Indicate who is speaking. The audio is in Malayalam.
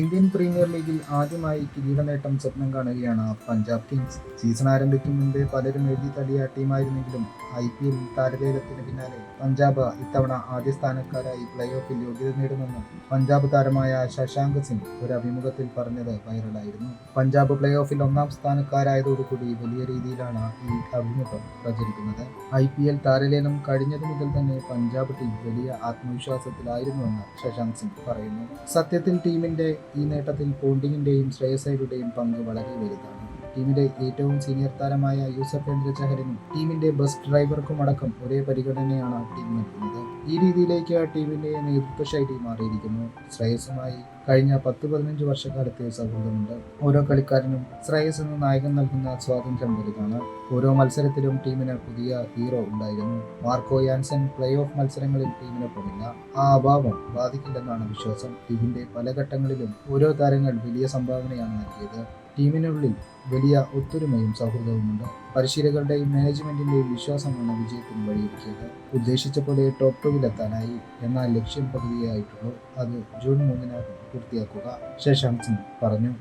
Speaker 1: ഇന്ത്യൻ പ്രീമിയർ ലീഗിൽ ആദ്യമായി കിരീട നേട്ടം സ്വപ്നം കാണുകയാണ് പഞ്ചാബ് കിങ്സ്. സീസൺ ആരംഭിക്കും മുമ്പേ പലരും എഴുതി തള്ളിയ ടീമായിരുന്നെങ്കിലും ഐ പി എൽ താരലേലത്തിന് പിന്നാലെ പഞ്ചാബ് ഇത്തവണ ആദ്യ സ്ഥാനക്കാരായി പ്ലേ ഓഫിൽ യോഗ്യത നേടുമെന്ന് പഞ്ചാബ് താരമായ ശശാങ്ക് സിംഗ് ഒരു അഭിമുഖത്തിൽ പറഞ്ഞത് വൈറലായിരുന്നു. പഞ്ചാബ് പ്ലേ ഓഫിൽ ഒന്നാം സ്ഥാനക്കാരായതോടുകൂടി വലിയ രീതിയിലാണ് ഈ അഭിമുഖം പ്രചരിക്കുന്നത്. ഐ പി എൽ താരലേലം കഴിഞ്ഞതു മുതൽ തന്നെ പഞ്ചാബ് ടീം വലിയ ആത്മവിശ്വാസത്തിലായിരുന്നുവെന്ന് ശശാങ്ക് സിംഗ് പറയുന്നു. സത്യത്തിൽ ടീമിന്റെ ഈ നേട്ടത്തിൽ പോണ്ടിങ്ങിന്റെയും ശ്രേയസൈഡുടെയും പങ്ക് വളരെ വലുതാണ്. ടീമിലെ ഏറ്റവും സീനിയർ താരമായ യൂസഫ് യൂസഫേന്ദ്ര ചഹലിനും ടീമിന്റെ ബസ് ഡ്രൈവർക്കും അടക്കം ഒരേ പരിഗണനയാണ് ടീം നൽകുന്നത്. ഈ രീതിയിലേക്ക് ടീമിന്റെ നേതൃത്വ ശൈലി മാറിയിരിക്കുന്നു. ശ്രേയസുമായി കഴിഞ്ഞ പത്ത് പതിനഞ്ച് വർഷക്കാലത്തെ സൗഹൃദമുണ്ട്. ഓരോ കളിക്കാരനും ശ്രേയസ് എന്ന നായകൻ നൽകുന്ന സ്വാതന്ത്ര്യം വലുതാണ്. ഓരോ മത്സരത്തിലും ടീമിന് പുതിയ ഹീറോ ഉണ്ടായിരുന്നു. മാർക്കോ യാൻസൺ പ്ലേ ഓഫ് മത്സരങ്ങളിൽ ടീമിനൊപ്പമില്ല ആ അഭാവം ബാധിക്കില്ലെന്നാണ് വിശ്വാസം. ടീമിന്റെ പല ഘട്ടങ്ങളിലും ഓരോ താരങ്ങൾ വലിയ സംഭാവനയാണ് നൽകിയത്. ടീമിനുള്ളിൽ വലിയ ഒത്തൊരുമയും സൗഹൃദവുമുണ്ട്. പരിശീലകരുടെയും മാനേജ്മെന്റിന്റെയും വിശ്വാസമാണ് വിജയത്തിന് വഴിയൊരുക്കിയത്. ഉദ്ദേശിച്ച പോലെ ടോപ്പ് ടൂവിലെത്താനായി എന്നാൽ ലക്ഷ്യം പകുതിയായിട്ടുള്ളൂ. അത് ജൂൺ മൂന്നിനകം പൂർത്തിയാക്കുക ശശാങ്ക് സിംഗ് പറഞ്ഞു.